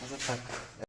No Może tak.